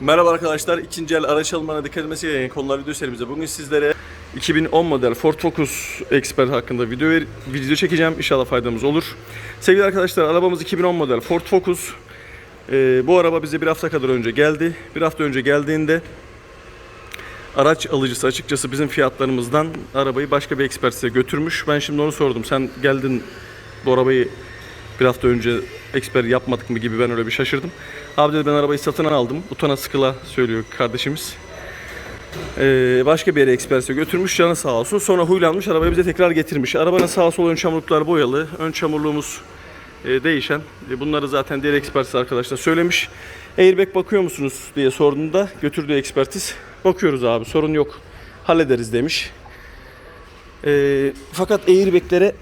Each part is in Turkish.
Merhaba arkadaşlar, ikinci el araç alımına dikkat etmesi gereken konular video serimize. Bugün sizlere 2010 model Ford Focus Expert hakkında video ver- video çekeceğim. İnşallah faydamız olur. Sevgili arkadaşlar, arabamız 2010 model Ford Focus. Ee, bu araba bize bir hafta kadar önce geldi. Bir hafta önce geldiğinde araç alıcısı açıkçası bizim fiyatlarımızdan arabayı başka bir ekspertize götürmüş. Ben şimdi onu sordum. Sen geldin bu arabayı bir hafta önce eksper yapmadık mı gibi ben öyle bir şaşırdım. Abi dedi ben arabayı satın aldım. Butona sıkıla söylüyor kardeşimiz. Ee, başka bir yere ekspertize götürmüş canı sağ olsun. Sonra huylanmış arabayı bize tekrar getirmiş. Arabanın sağ sol ön çamurluklar boyalı. Ön çamurluğumuz e, değişen. E, bunları zaten diğer ekspertiz arkadaşlar söylemiş. Airbag bakıyor musunuz diye sorduğunda götürdüğü ekspertiz. Bakıyoruz abi sorun yok. Hallederiz demiş. E, fakat airbaglere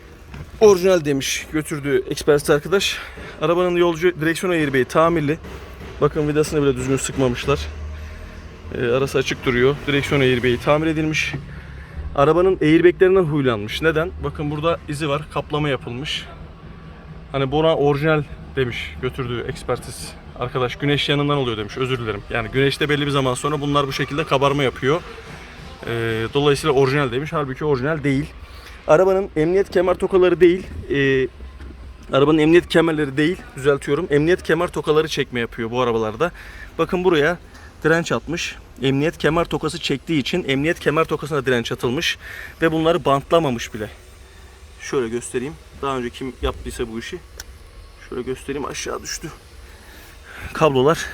orijinal demiş götürdüğü ekspertiz arkadaş. Arabanın yolcu direksiyon airbag'i tamirli. Bakın vidasını bile düzgün sıkmamışlar. E, arası açık duruyor. Direksiyon airbag'i tamir edilmiş. Arabanın airbaglerinden huylanmış. Neden? Bakın burada izi var. Kaplama yapılmış. Hani buna orijinal demiş götürdüğü ekspertiz arkadaş. Güneş yanından oluyor demiş. Özür dilerim. Yani güneşte belli bir zaman sonra bunlar bu şekilde kabarma yapıyor. Ee, dolayısıyla orijinal demiş. Halbuki orijinal değil. Arabanın emniyet kemer tokaları değil. ee, arabanın emniyet kemerleri değil. Düzeltiyorum. Emniyet kemer tokaları çekme yapıyor bu arabalarda. Bakın buraya direnç atmış. Emniyet kemer tokası çektiği için emniyet kemer tokasına direnç atılmış. Ve bunları bantlamamış bile. Şöyle göstereyim. Daha önce kim yaptıysa bu işi. Şöyle göstereyim aşağı düştü. Kablolar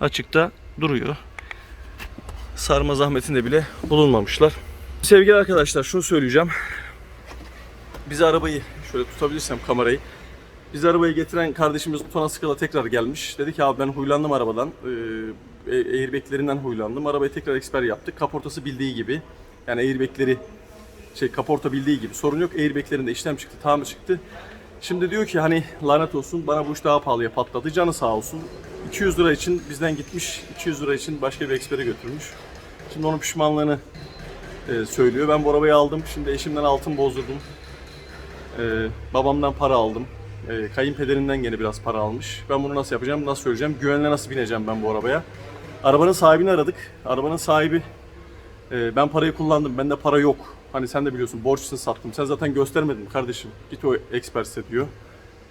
açıkta duruyor. Sarma zahmetinde bile bulunmamışlar. Sevgili arkadaşlar şunu söyleyeceğim. Bize arabayı şöyle tutabilirsem kamerayı. Bizi arabayı getiren kardeşimiz Tuna Sıkıla tekrar gelmiş. Dedi ki abi ben huylandım arabadan. Ee, airbaglerinden huylandım. Arabayı tekrar eksper yaptık. Kaportası bildiği gibi. Yani airbagleri şey kaporta bildiği gibi sorun yok. Airbaglerinde işlem çıktı, tamir çıktı. Şimdi diyor ki hani lanet olsun bana bu iş daha pahalıya patladı. Canı sağ olsun. 200 lira için bizden gitmiş. 200 lira için başka bir ekspere götürmüş. Şimdi onun pişmanlığını e, söylüyor. Ben bu arabayı aldım. Şimdi eşimden altın bozdurdum. E, babamdan para aldım. E, kayınpederinden gene biraz para almış. Ben bunu nasıl yapacağım, nasıl söyleyeceğim, güvenle nasıl bineceğim ben bu arabaya. Arabanın sahibini aradık. Arabanın sahibi e, ben parayı kullandım, bende para yok. Hani sen de biliyorsun borçsuz sattım. Sen zaten göstermedin kardeşim. Git o eksperse diyor.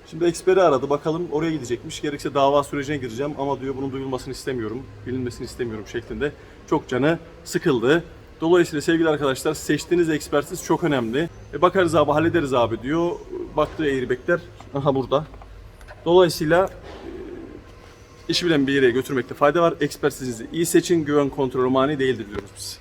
Şimdi eksperi aradı bakalım oraya gidecekmiş. Gerekse dava sürecine gireceğim ama diyor bunun duyulmasını istemiyorum, bilinmesini istemiyorum şeklinde. Çok canı sıkıldı. Dolayısıyla sevgili arkadaşlar seçtiğiniz ekspertiz çok önemli. E bakarız abi hallederiz abi diyor. Baktığı airbagler aha burada. Dolayısıyla e, işi bilen bir yere götürmekte fayda var. Ekspertizinizi iyi seçin, güven kontrolü mani değildir diyoruz biz.